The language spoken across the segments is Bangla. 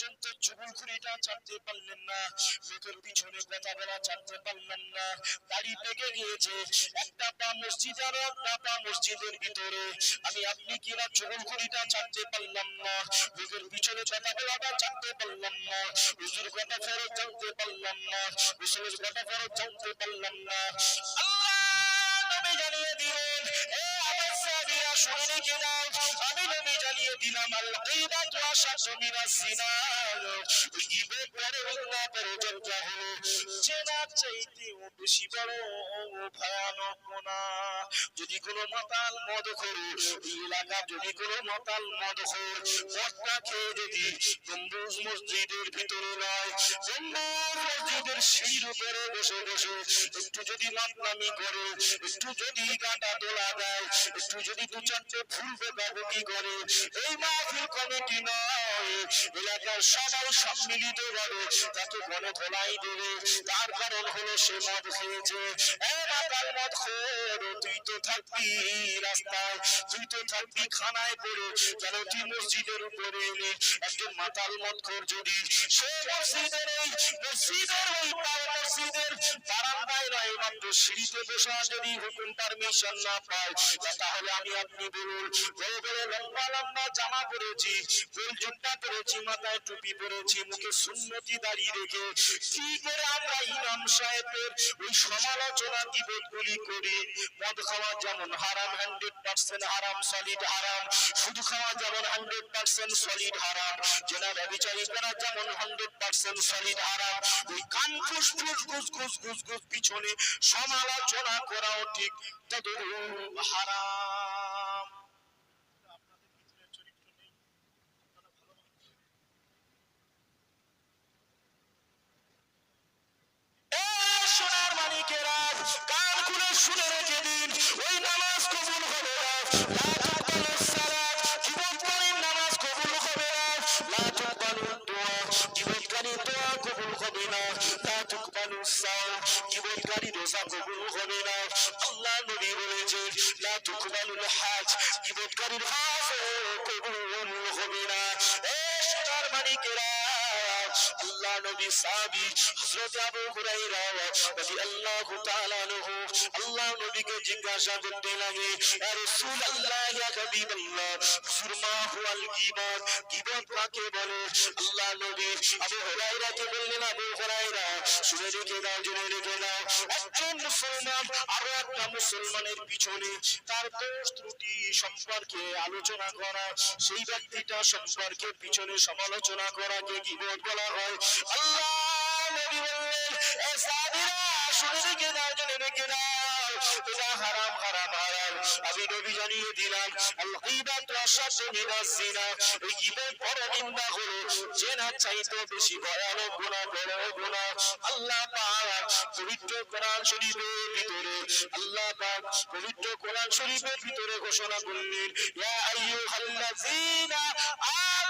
পর্যন্ত চুগুলখুরিটা ছাড়তে পারলেন না, লোকের পিছনে কথা বলা ছাড়তে পারলেন না। দাড়ি পেকে গিয়েছে। একটা পা মসজিদে আর একটা পা মসজিদের ভিতরে। আমি আপনি কিনা চুগুলখুরিটা ছাড়তে পারলাম না? লোকের পিছনে কথা বলাটা ছাড়তে পারলাম না। হুজুর কথা ফেরত জানতে পারলাম না। হুজুরের কথা ফেরত জানতে পারলাম না। আল্লাহ নবী জানিয়ে দিলেন, এ আমার সাহাবীরা শুনে দাও আমি জানিয়ে দিলাম যদি কোনো মাতাল মদ করে এই এলাকা যদি কোনো মাতাল মদ খোর, মদটা খেয়ে যদি গম্বুজ মসজিদের ভিতরে নয় গম্বুজ মসজিদের সিঁড়ির উপরে বসে বসে, একটু যদি মাতলামি করে, একটু যদি গাঁটা তোলা দেয়, একটু যদি দু চারটে ফুল বোকাবুকি করে এই মাহফিল কমিটি নয়। এলাকার সবাই সম্মিলিত ভাবে তাকে গণে ধোলাই দেবে। তার কারণ হলো সে মদ খেয়েছে। তুই তো থাকবি রাস্তায়। তুই তো থাকবি খানায় পড়ে। কেন তুই মসজিদের উপরে এলে? একজন মাতাল মদ খোর যদি সে মসজিদের ওই মসজিদের ওই মসজিদের বারান্দায় নয়, মাত্র সিঁড়িতে বসা যদি হুকুম পারমিশন না পায় তাহলে আমি আপনি বলুন বড় বড় লম্বা মুখে রেখে। আমরা সাহেবের ওই খাওয়া সলিড খাওয়া যেমন হান্ড্রেড পার্সেন্ট সলিড হারাম। হান্ড্রেড পার্সেন্ট সলিড ওই কান পিছনে সমালোচনা করাও ঠিক হারাম। সাওম জীবনকারী রোজা কবুল হবে না আল্লাহ নবী বলেছেন লা তুকবালুল হাজ জীবনকারীর হাজ কবুল হবে না এ সোনার মানিকেরা আল্লাহ নবী সাহাবী হযরত আবু হুরায়রা রাদিয়াল্লাহু তাআলা আনহু আল্লাহ নবীকে জিজ্ঞাসা করতে লাগে ইয়া রাসূলুল্লাহ ইয়া হাবিবাল্লাহ হুজুর মা হুয়াল গীবাত গীবাত কাকে বলে আল্লাহ নবী আবু হুরায়রাকে বললেন আবু হুরায়রা শুনে রেখে দাও জেনে রেখে দাও একজন মুসলমান আরও একটা মুসলমানের পিছনে তার দোষ ত্রুটি সম্পর্কে আলোচনা করা সেই ব্যক্তিটা সম্পর্কে পিছনে সমালোচনা করাকে গীবত বলা হয়। আল্লাহ কোরআন শরীফের আল্লাহ পবিত্র কোরআন শরীফের ভিতরে ঘোষণা করলেন ইয়া আইয়ুহাল্লাযীনা আমানু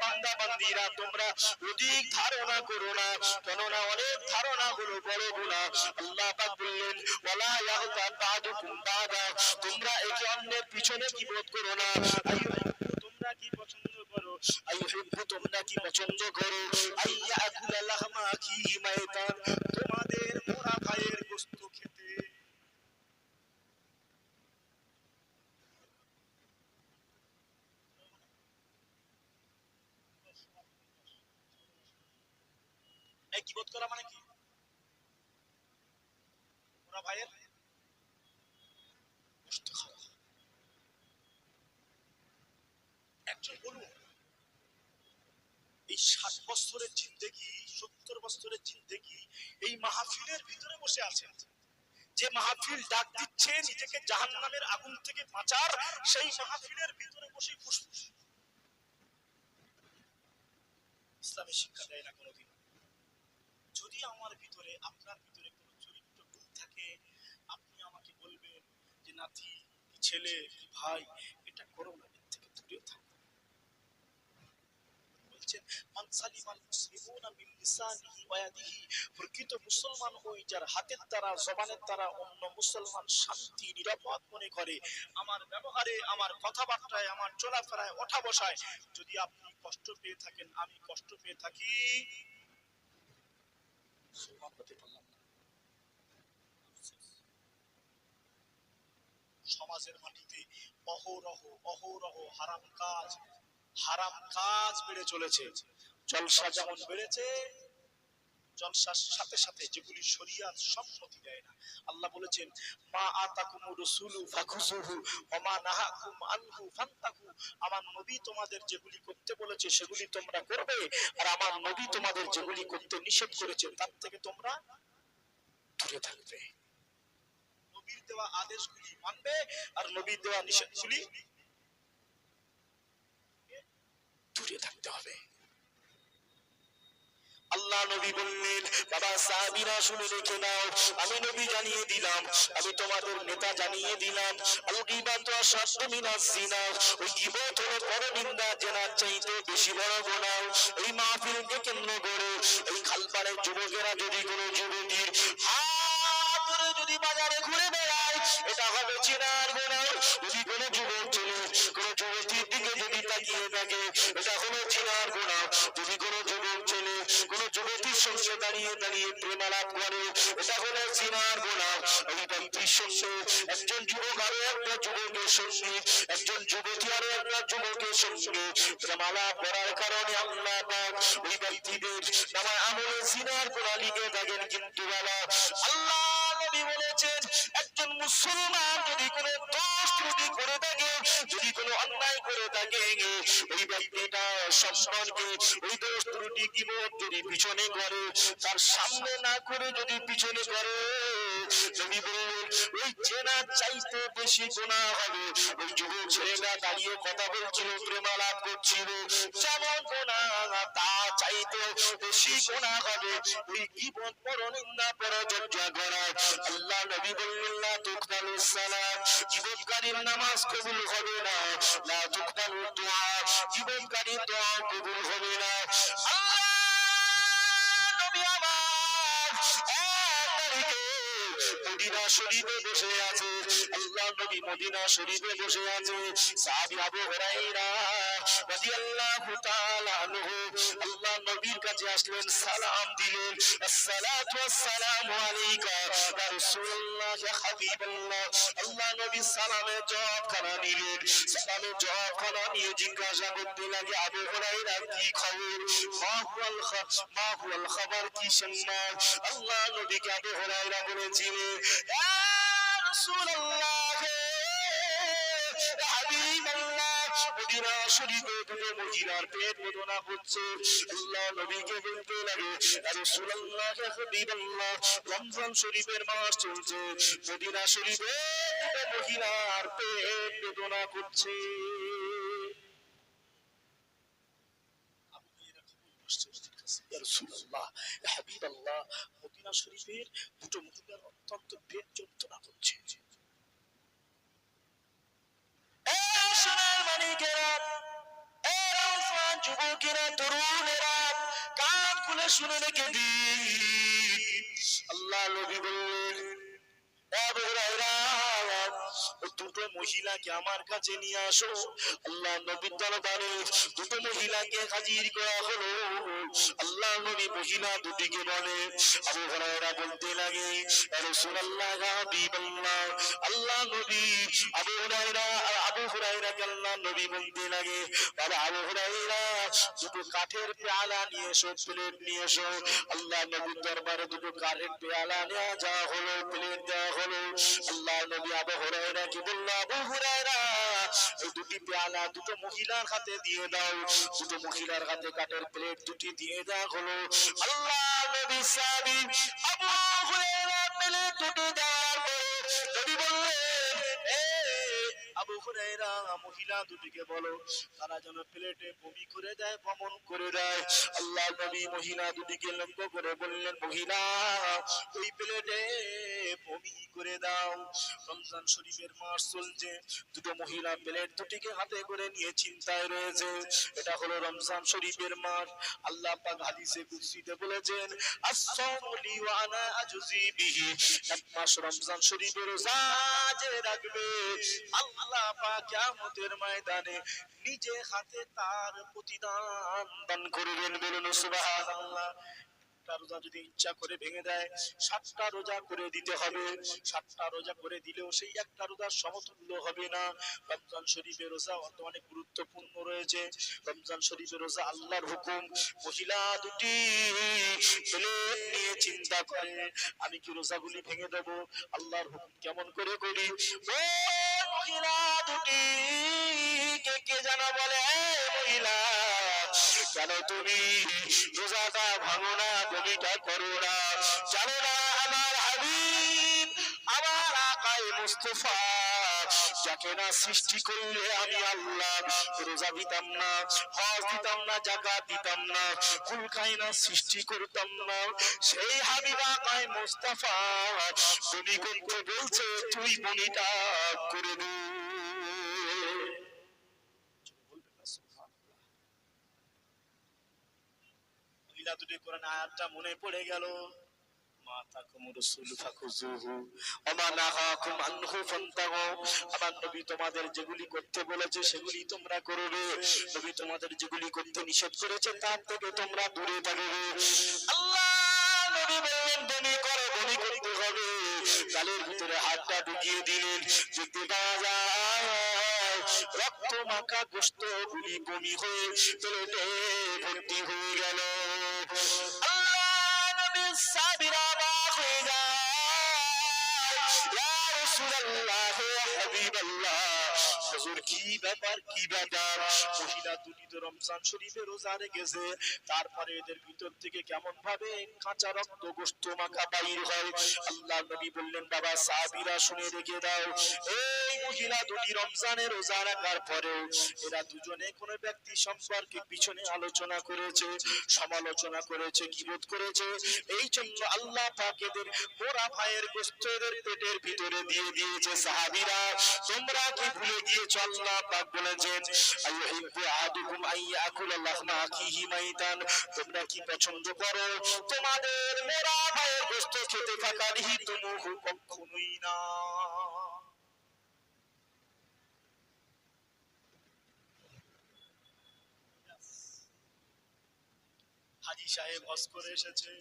বান্দা বান্দিরা তোমরা অধিক ধারণা করো না, কেননা অনেক ধারণা হলো বড় গুণা। আল্লাহ পাক বললেন, ওয়ালা ইয়াগতা বাদুকুম বাদা। তোমরা একে অন্যের পিছনে কি বোধ করো না? তোমরা কি পছন্দ করো? তোমরা কি পছন্দ করো? আইয়া আইয়াকুলা লাহমা আখিহি মাইতান তোমাদের ভাই করা মানে কি? ওরা ভাইয়ের? একজন বলুন, এই ষাট বছরের জিন্দেগি, সত্তর বছরের জিন্দেগি, এই মাহফিলের ভিতরে বসে আছে যে মাহফিল ডাক দিচ্ছে নিজেকে জাহান নামের আগুন থেকে বাঁচার, সেই মাহফিলের ভিতরে বসে ফুসফুস। ইসলামের শিক্ষা দেয় না কোনোদিন। যদি আমার ভিতরে, আপনার ভিতরে কোনো চরিত্র ভুল থাকে, আপনি আমাকে বলবেন যে, নাতি ছেলে ভাই, এটা করো না, এর থেকে দূরে থাকো। বলছেন, মান সালিমাল প্রকৃত মুসলমান ওই যার হাতের দ্বারা, জবানের দ্বারা অন্য মুসলমান শান্তি, নিরাপদ মনে করে। আমার ব্যবহারে, আমার কথাবার্তায়, আমার চলাফেরায়, ওঠা বসায়। যদি আপনি কষ্ট পেয়ে থাকেন, আমি কষ্ট পেয়ে থাকি। না সমাজের মাটিতে অহরহ অহরহ হারাম কাজ হারাম কাজ বেড়ে চলেছে। জলসা যেমন বেড়েছে জলসার সাথে সাথে যেগুলি শরিয়াত সম্মতি দেয় না। আল্লাহ বলেছেন, মা আতাকুমুর রাসূলু ফাখুযুহু ওয়া মা নাহাকুম আনহু ফান্তাহু। আমার নবী তোমাদের যেগুলি করতে বলেছে, সেগুলি তোমরা করবে। আর আমার নবী তোমাদের যেগুলি করতে নিষেধ করেছে, তার থেকে তোমরা দূরে থাকবে। নবীর দেওয়া আদেশগুলি মানবে, আর নবীর দেওয়া নিষেধগুলি দূরে থাকতে হবে। আল্লাহ নবী বললেন, বাবা, সাহাবীরা শুনে রেখে নাও আমি নবী জানিয়ে দিলাম, আমি তোমাদের নেতা জানিয়ে দিলাম আল গীবাত আশাদ্দু মিনাজ জিনা, ওই গীবত হলো পরনিন্দা, জেনার চাইতে বেশি বড় গুনাহ এই মাহফিলকে কেন্দ্র করে এই খালপাড়ের যুবকেরা যদি কোনো যুবতীর হাত ধরে যদি বাজারে ঘুরে বেড়ায়, এটা হবে চিনার গুনাহ যদি কোনো যুবক ছেলে কোনো যুবতীর দিকে যদি তাকিয়ে থাকে, এটা হলো চিনার গুনাহ দাঁড়িয়ে দাঁড়িয়ে প্রেমালাপ করে এটা হলো চিনার গুনাহ ওই ব্যক্তির সঙ্গে একজন যুবক আরও একটা যুবকের সঙ্গে, একজন যুবতী আরও একটা যুবকের সঙ্গে। প্রেমালাপ করার কারণে আল্লাহ পাক ওই ব্যক্তিদের নামায় আমলে চিনার গুনাহ লিখে থাকেন কিন্তু বাবা, আল্লাহ নবী বলেছেন, একজন মুসলমান যদি কোনো দোষ ত্রুটি করে থাকে, যদি কোনো অন্যায় করে থাকে, ওই ব্যক্তিটা সম্পর্কে ওই দোষ ত্রুটি কি যদি পিছনে করে, তার সামনে না করে যদি পিছনে করে, যদি ওই চেনার চাইতে বেশি গোনা হবে। ওই যুবক ছেলেটা দাঁড়িয়ে কথা বলছিল প্রেমালাপ করছিল। যেমন গোনা, তা চাইতে বেশি গোনা হবে। ওই জীবন পরনিন্দা, পরচর্চা করা আল্লাহ নবী বললেন না তুকবালু সালাত। জীবনকারীর নামাজ কবুল হবে না। না তুকবালু দোয়া জীবনকারীর দোয়া কবুল হবে না। মদিনা শরীফে বসে আছে। আল্লাহ নবী মদিনা শরীফে বসে আছে। সাহাবী আবু হুরায়রা রাদিয়াল্লাহু তাআলা আনহু আল্লাহ নবীর কাছে আসলেন, সালাম দিলেন। আসসালাতু ওয়াসসালামু আলাইকা ইয়া রাসূলুল্লাহ, ইয়া হাবিবাল্লাহ। আল্লাহ নবী সালামের জবাব খানা নিলেন। সালামের জবাব খানা নিয়ে জিজ্ঞাসা করতে লাগে, আবু হুরায়রা কি খবর? মা হুয়াল মা হুয়াল খবর কি সংবাদ আল্লাহ নবীকে আবু হুরায়রা বলেছিলেন রাসূলুল্লাহ হাবিবাল্লাহ মদিনা শরীফে দুটো মহিলার পেট বেদনা হচ্ছে আল্লাহ নবীকে বলতে রমজান শরীফের মাস চলছে। মদিনা শরীফে মহিলার পেট বেদনা করছে আবু হুরায়রা খবর আসছে কাছে, ইয়া রাসূলুল্লাহ, মদিনা শরীফের দুটো মহিলার অত্যন্ত পেট যন্ত্রণা করছে খুলে শুনে রেখে দিন। আল্লাহ নবী বললেন, দুটো মহিলাকে আমার কাছে নিয়ে আসো। আল্লাহ নবীর দরবারে দুটো মহিলাকে হাজির করা হলো। আল্লাহ নবী মহিলা দুটিকে বলে, আবু হুরায়রা বলতে লাগে রাসূলুল্লাহ, হাবিবাল্লাহ। আল্লাহ নবী আবু হুরায়রা, আবু হুরায়রাকে আল্লাহ নবী বলতে লাগে বাবা আবু হুরায়রা, দুটো কাঠের পেয়ালা নিয়ে এসো, প্লেট নিয়ে এসো। আল্লাহ নবীর দরবারে দুটো কাঠের পেয়ালা নেওয়া যাওয়া হলো, প্লেট দেওয়া হলো। আল্লাহ নবী আবু হুরায়রা কি বলল আবু হুরায়রা। এই দুটি পেয়ালা দুটো মহিলার হাতে দিয়ে দাও। দুটো মহিলার হাতে কাঠের প্লেট দুটি দিয়ে দেওয়া হলো আল্লাহ নবী সাহাবী আবু হুরায়রা প্লেট দুটি দেওয়ার মহিলা দুটিকে বলো। তারা যেন প্লেটে বমি করে দেয়, ভ্রমণ করে দেয়। আল্লাহ নবী মহিলা দুটিকে লক্ষ্য করে বললেন, মহিলা, ওই প্লেটে বমি করে দাও। রমজান শরীফের মাস চলছে। দুটো মহিলা প্লেট দুটিকে হাতে করে নিয়ে চিন্তায় রয়েছে। এটা হলো রমজান শরীফের মাস। আল্লাহ পাক হাদিসে কুদসিতে বলেছেন আসসামু আজজি বিহি। এক মাস রমজান শরীফের রোজা যে রাখবে, আল্লাহ পাক কিয়ামতের ময়দানে নিজে হাতে তার প্রতিদান দান করবেন বলুন, সুবহানাল্লাহ। রোজা যদি ইচ্ছা করে ভেঙে দেয়, সাতটা রোজা করে দিতে হবে। সাতটা রোজা করে দিলেও সেই একটা রোজার সমতুল্য হবে না। রমজান শরীফের রোজা অনেক গুরুত্বপূর্ণ রয়েছে। রমজান শরীফের রোজা আল্লাহর হুকুম। মহিলা দুটি নিয়ে চিন্তা করে, আমি কি রোজাগুলি ভেঙে দেব? আল্লাহর হুকুম কেমন করে করি? ও দুটি কে কে যেন বলে, "এ মহিলা, কেন তুমি রোজাটা ভাঙো না বমিটা করো না? জানো না আমার হাবিব, আমার আকাই মুস্তফা, যাকে না সৃষ্টি করলে আমি আল্লাহ, রোজা দিতাম না, হজ দিতাম না জাকাত দিতাম না কুল খাইনা সৃষ্টি করতাম না। সেই হাবিবা আকাই মুস্তফা বমি করতে বলছে, তুই বমিটা করে দে বলবে না সুবহানাল্লাহ কোরআন আয়াতটা মনে পড়ে গেল। যেগুলি করতে বলেছে সেগুলি তোমরা করবে। নবী তোমাদের যেগুলি করতে নিষেধ করেছে তার থেকে তোমরা দূরে থাকবে। গালের ভিতরে হাতটা ঢুকিয়ে দিলেন। দেখতে রক্ত মাখা গোস্ত গুলি বমি হয়ে ভর্তি হয়ে গেল। আল্লাহ নবীর সাহাবীরা অবাক হয়ে যায়। ইয়া রাসূলুল্লাহ হাবিবাল্লাহ হুজুর, কি ব্যাপার? কি ব্যাপার? মহিলা দুটি তো রমজান শরীফে রোজা রেখেছে। তারপরে এদের ভিতর থেকে কেমন ভাবে কাঁচা রক্ত গোস্ত মাখা বাইর হয়? আল্লাহ নবী বললেন, বাবা শুনে রেখে দাও। এই মহিলা দুটি রমজানে রোজা রাখার পরেও এরা দুজনে কোনো ব্যক্তি সম্পর্কে পিছনে আলোচনা করেছে, সমালোচনা করেছে কিবোধ করেছে? এই জন্য আল্লাহ পাক এদের মোরা ভাইয়ের গোস্ত এদের পেটের ভিতরে দিয়ে দিয়েছে। সাহাবীরা, তোমরা কি ভুলে গিয়েছো আল্লাহ পাক বলেছেন, আইয়ুহিব্বু আহাদুকুম আইয়াকুলা লাহমা আখিহি মাইতান। তোমরা কি পছন্দ করো? তোমাদের মোরা ভাইয়ের গোস্ত খেতে থাকা নিহিতমুহু কখনোই না। হাজি সাহেব এসেছে।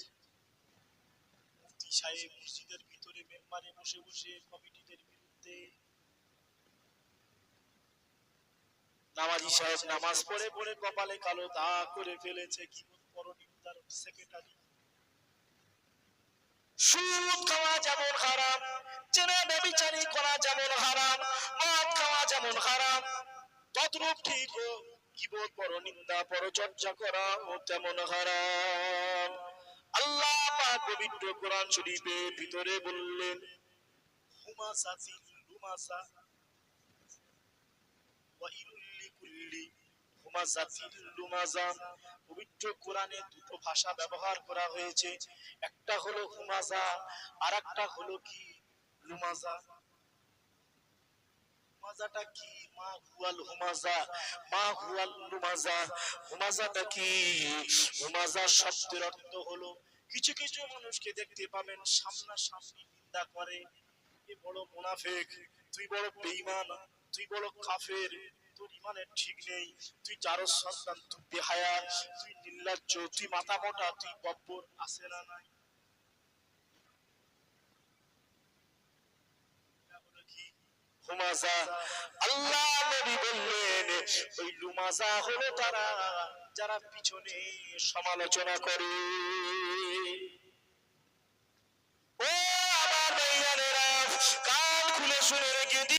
মসজিদের ভিতরে মেম্বারে বসে বসে কমিটিদের বিরুদ্ধে নামাজি সাহেব নামাজ পড়ে পড়ে কপালে কালো দাগ করে ফেলেছে, কি পরনিন্দার সেক্রেটারি সুদ খাওয়া যেমন হারাম চেনা ব্যবিচারী করা যেমন হারাম, মদ খাওয়া যেমন হারাম। তদ্রূপ ঠিক ও কিবোধ পরনিন্দা পরচর্চা করা ও তেমন হারাম। আল্লাহ পাক পবিত্র কোরআন শরীফের ভিতরে বললেন, হুমাসা ফিল লুমাসা ওয়াইলুল লিকুল্লি হুমাসা ফিল লুমাজা পবিত্র কোরআনে দুটো ভাষা ব্যবহার করা হয়েছে। একটা হলো হুমাজা আর একটা হলো কি? লুমাজা শব্দের অর্থ হলো, কিছু কিছু মানুষকে দেখতে পাবেন সামনা সামনি নিন্দা করে। এ বড় মুনাফেক, তুই বড় বেঈমান, তুই বড় কাফের। তোর ইমানের ঠিক নেই। তুই যারো সন্তান, তুই বেহায়া, তুই নির্লজ্জ, তুই মাথা মোটা, তুই বব্বর না নাই? আল্লাহ নবী বললেন, ওই লুমাজা হলো তারা যারা পিছনে সমালোচনা করে।